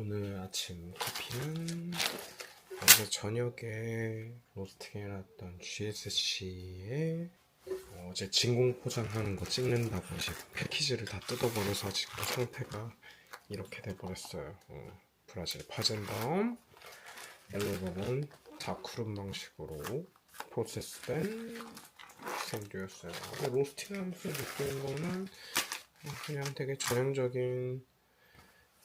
오늘 아침 커피는 어제 저녁에 로스팅해 놨던 GSC에 어제 진공 포장하는 거 찍는다고 지금 패키지를 다 뜯어버려서 지금 상태가 이렇게 돼버렸어요. 어, 브라질 파젠 다음 옐로버건 다크룸 방식으로 프로세스된 생두였어요. 로스팅하면서 느끼는 거는 그냥 되게 전형적인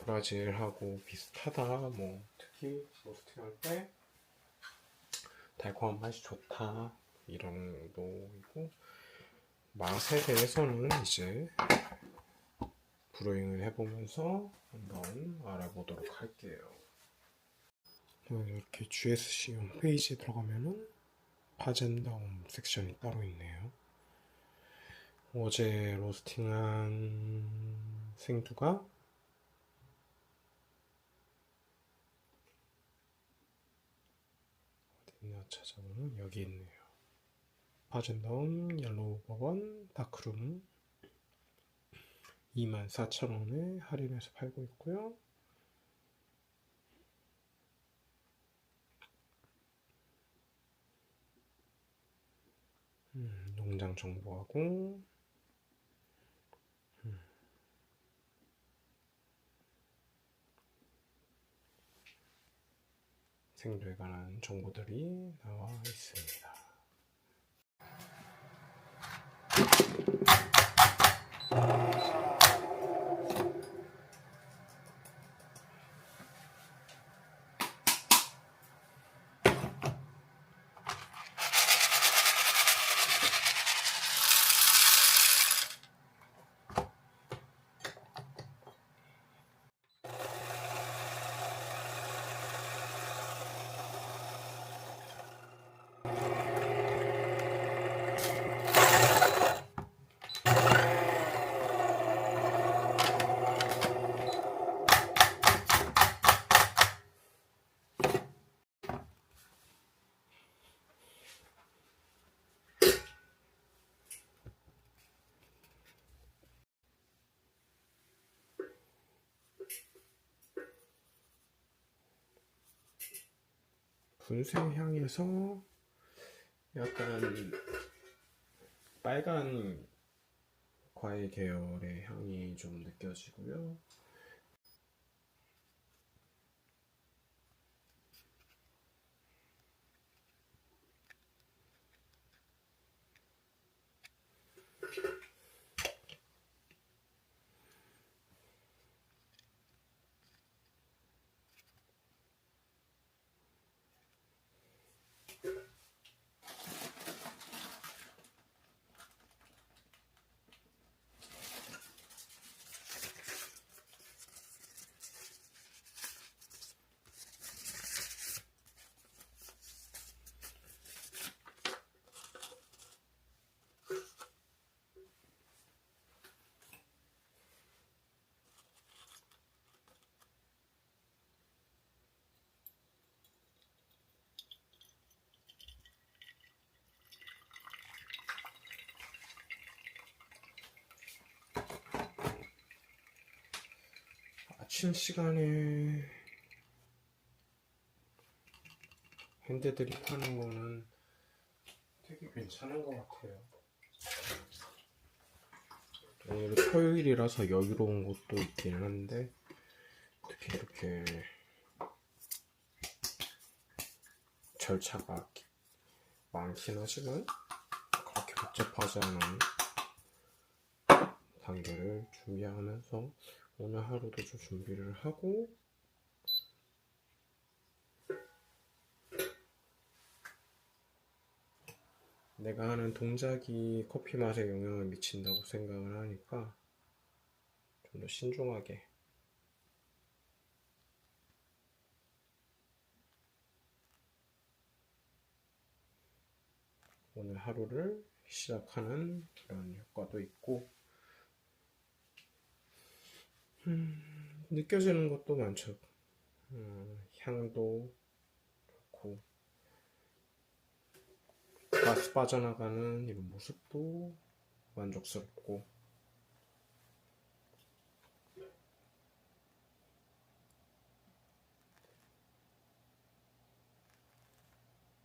브라질하고 비슷하다. 뭐 특히 로스팅 할 때 달콤한 맛이 좋다 이런 정도이고 맛에 대해서는 이제 브로잉을 해보면서 한번 알아보도록 할게요. 이렇게 GSC 홈페이지에 들어가면은 파젠다움 섹션이 따로 있네요. 어제 로스팅한 생두가 어딨나 찾아보면 여기 있네요. 파젠다움 옐로우 버번 다크룸 24,000원에 할인해서 팔고 있고요. 음, 농장 정보하고 생도에 관한 정보들이 나와 있습니다. 분쇄 향에서 약간 빨간 과일 계열의 향이 좀 느껴지고요. 아침 시간에 핸드들이 파는 거는 되게 괜찮은 것 같아요. 오늘 토요일이라서 여유로운 것도 있긴 한데 특히 이렇게 절차가 많긴 하지만 그렇게 복잡하지 않은 단계를 준비하면서 오늘 하루도 좀 준비를 하고 내가 하는 동작이 커피 맛에 영향을 미친다고 생각을 하니까 좀 더 신중하게 오늘 하루를 시작하는 그런 효과도 있고 음, 느껴지는 것도 많죠. 음, 향도 그렇고 가스 빠져나가는 이런 모습도 만족스럽고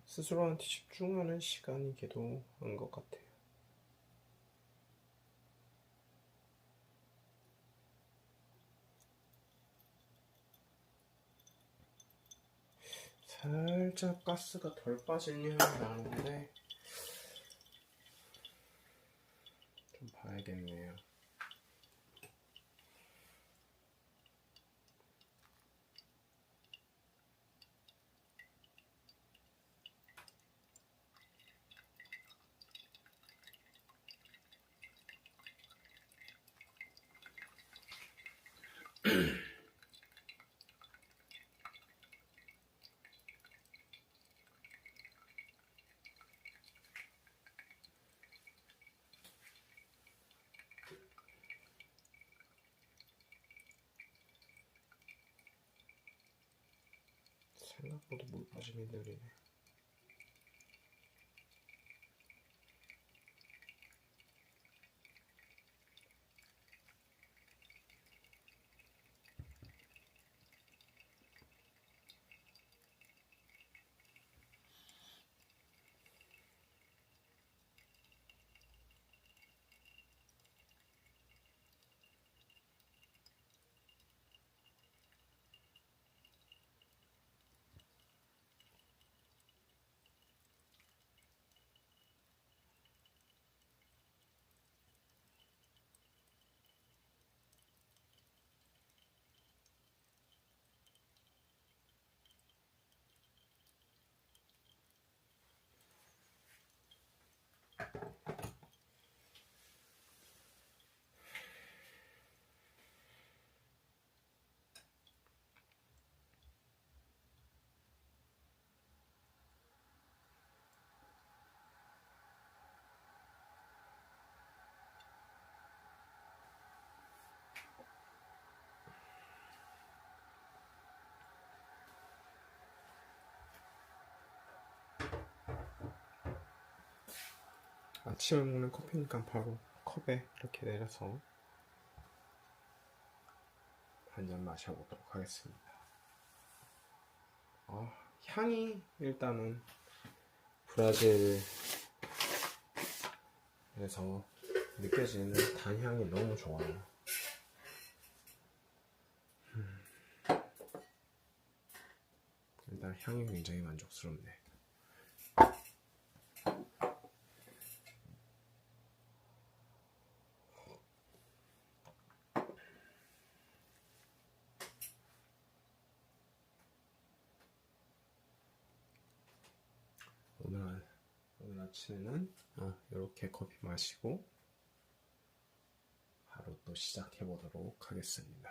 스스로한테 집중하는 시간이 기도한 것 같아요. 살짝 가스가 덜 빠진 향이 나는데 좀 봐야겠네요. 생각보다 물 아침에 먹는 커피니까 바로 컵에 이렇게 내려서 한 잔 마셔보도록 하겠습니다. 아, 향이 일단은 브라질에서 느껴지는 단향이 너무 좋아요. 음. 일단 향이 굉장히 만족스럽네. 오늘 오늘 아침에는 이렇게 커피 마시고 하루 또 시작해 보도록 하겠습니다.